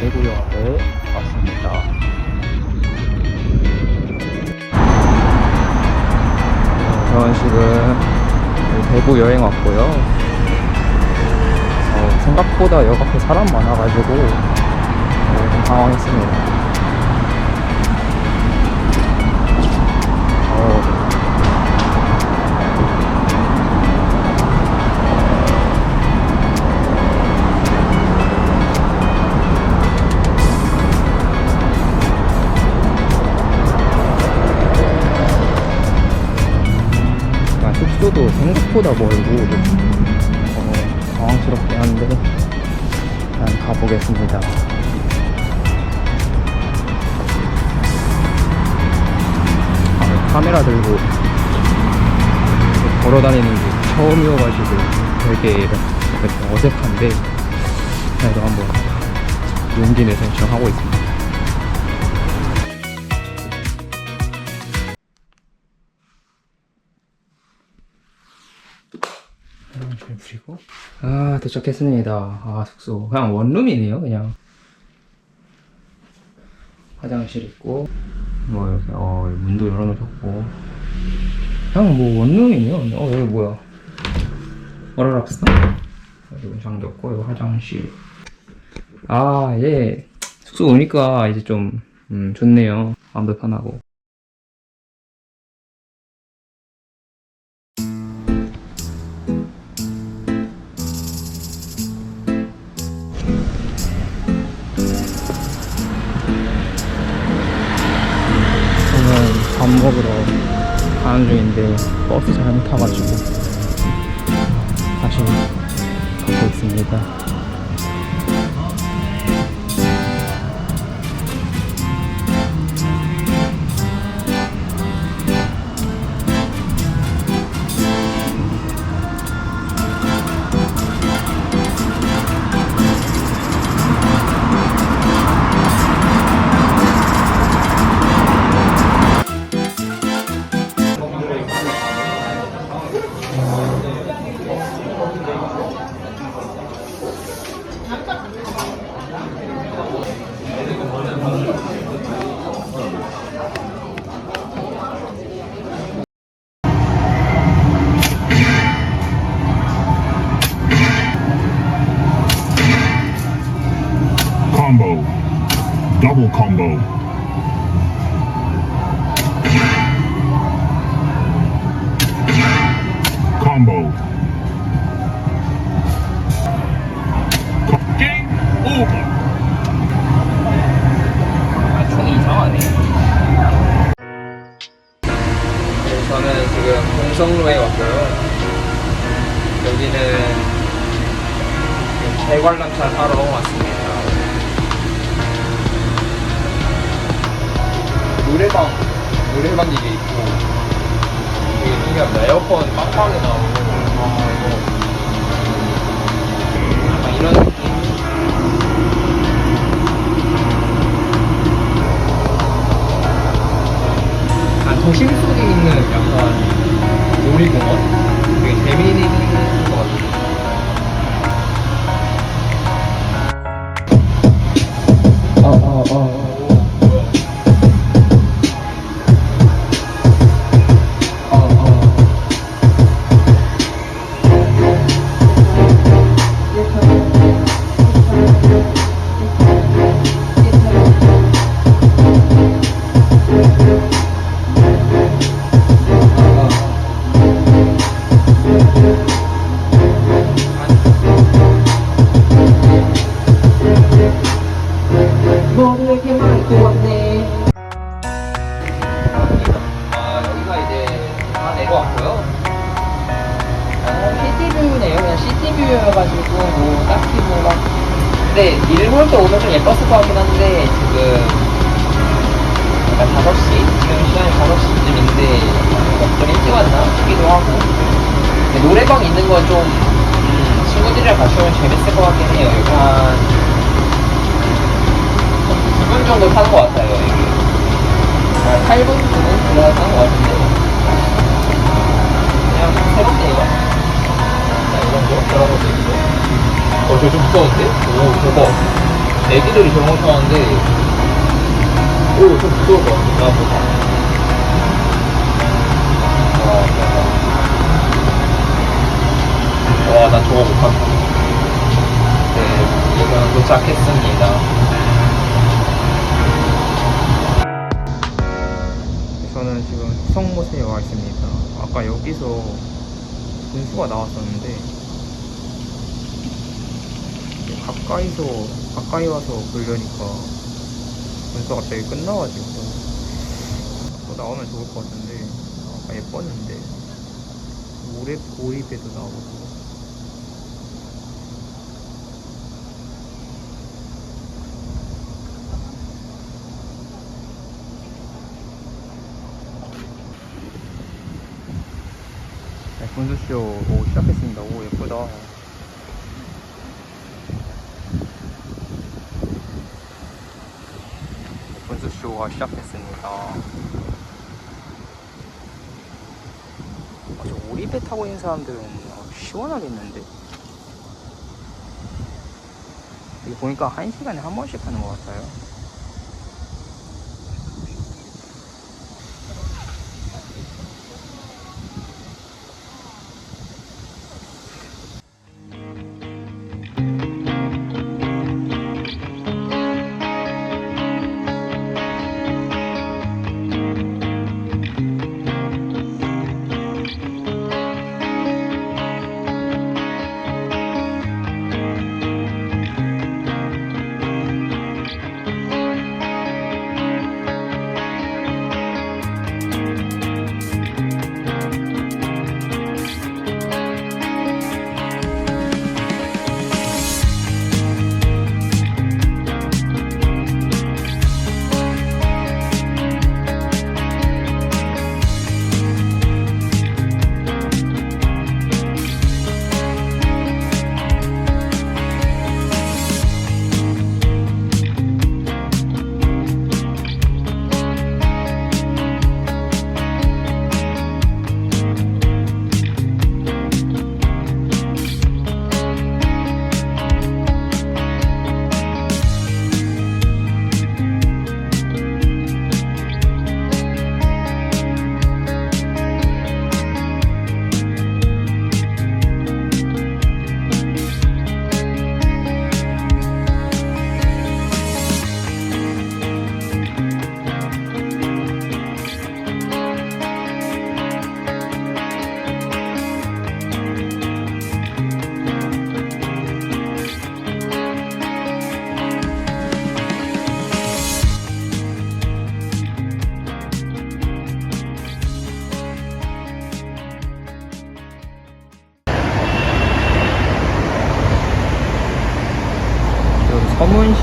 대구역에 왔습니다. 저는 지금 대구 여행 왔고요. 어, 생각보다 역 앞에 사람 많아가지고 어, 좀 당황했습니다. 어, 숙소도 생각보다 멀고 어, 당황스럽긴 한데 일단 가보겠습니다. 아, 카메라 들고 걸어 다니는 게 처음이어가지고 되게 어색한데 그래도 한번 용기 내서 시작하고 있습니다. 화장실 부리고? 아 도착했습니다. 아 숙소. 그냥 원룸이네요 그냥. 화장실 있고. 뭐 이렇게 어 문도 열어놓으셨고. 그냥 뭐 원룸이네요. 어 여기 뭐야? 어라랍스타 여기 잠겼고 여기 화장실. 아예. 숙소 오니까 이제 좀 음, 좋네요. 마음도 편하고 가는 중인데 버스 잘못 타가지고 다시 가고 있습니다. Double combo. Combo. Co- Game over. 아. 네. 여기는 대관람차 타러 왔습니다. 노래방, 노래방 이게 있고, 되게 신기합니다. 에어컨 빵빵하게 나오고, 아, 이거. 약간 이런 느낌? 아, 도심 속에 있는 약간 놀이공원? 되게 재미있는 시티뷰여가지고, 뭐, 딱히 뭐, 막. 근데, 일몰 때 오면 좀 예뻤을 것 같긴 한데, 지금, 약간 5시? 지금 시간이 5시쯤인데, 좀 일찍 왔나 싶기도 하고. 근데 노래방 있는 건 좀, 음, 친구들이랑 같이 오면 재밌을 것 같긴 해요. 여기 한, 9분 정도 타는 것 같아요, 여기. 한 8분 정도 들어가는 것 같은데. 그냥 새롭네요. 자, 이 정도? 들어가고 있고. 어, 저 좀 무서운데? 오, 저거. 애기들이 저런 거 타는데, 오, 좀 무서울 것 같아, 나보다. 와, 대박. 와, 나 저거 못한다. 네, 이건 도착했습니다. 저는 지금 수성못에 와 있습니다. 아까 여기서 분수가 나왔었는데 이제 가까이서 가까이 와서 보려니까 분수가 갑자기 끝나가지고 또 나오면 좋을 것 같은데 아까 예뻤는데 모래 고립에도 나오고 네, 분수쇼 오 시작했습니다. 오 예쁘다. 분수쇼가 시작했습니다. 아, 저 오리배 타고 있는 사람들은 어, 시원하겠는데? 여기 보니까 한 시간에 한 번씩 하는 것 같아요.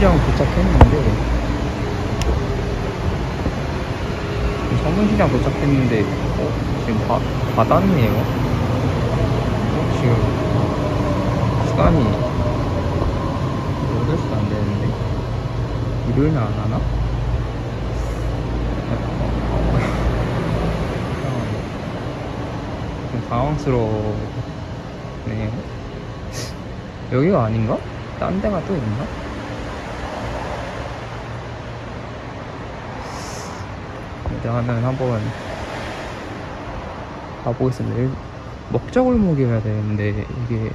서문시장 도착했는데 서문시장 도착했는데 어, 지금 다 닫았네요 어, 지금 시간이 8시 안 되는데 일요일날 안 하나? 좀 당황스러워네요 여기가 아닌가? 딴 데가 또 있나? 일단은 한번 가보겠습니다. 먹자골목이어야 되는데 이게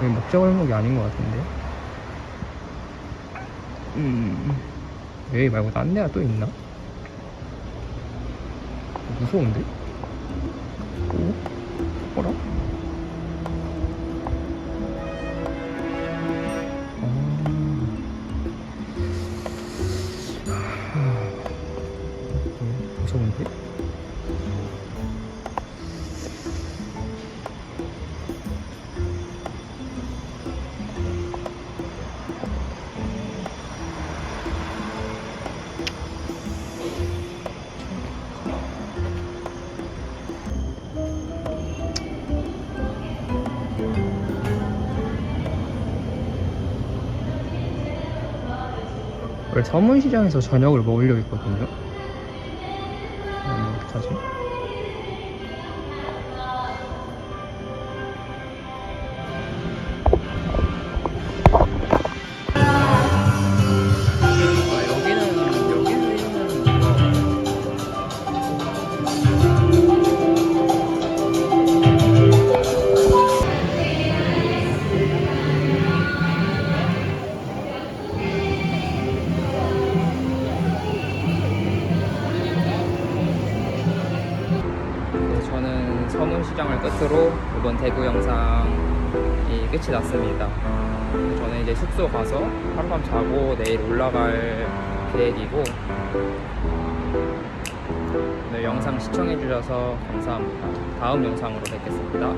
여기 먹자골목이 아닌 것 같은데. 음 여기 말고 딴 데가 또 있나? 무서운데? 오? 어라? 원래 서문시장에서 저녁을 먹으려고 했거든요. 음, 어떡하지? 영상이 끝이 났습니다. 저는 이제 숙소 가서 하룻밤 자고 내일 올라갈 계획이고 오늘 영상 시청해주셔서 감사합니다. 다음 영상으로 뵙겠습니다.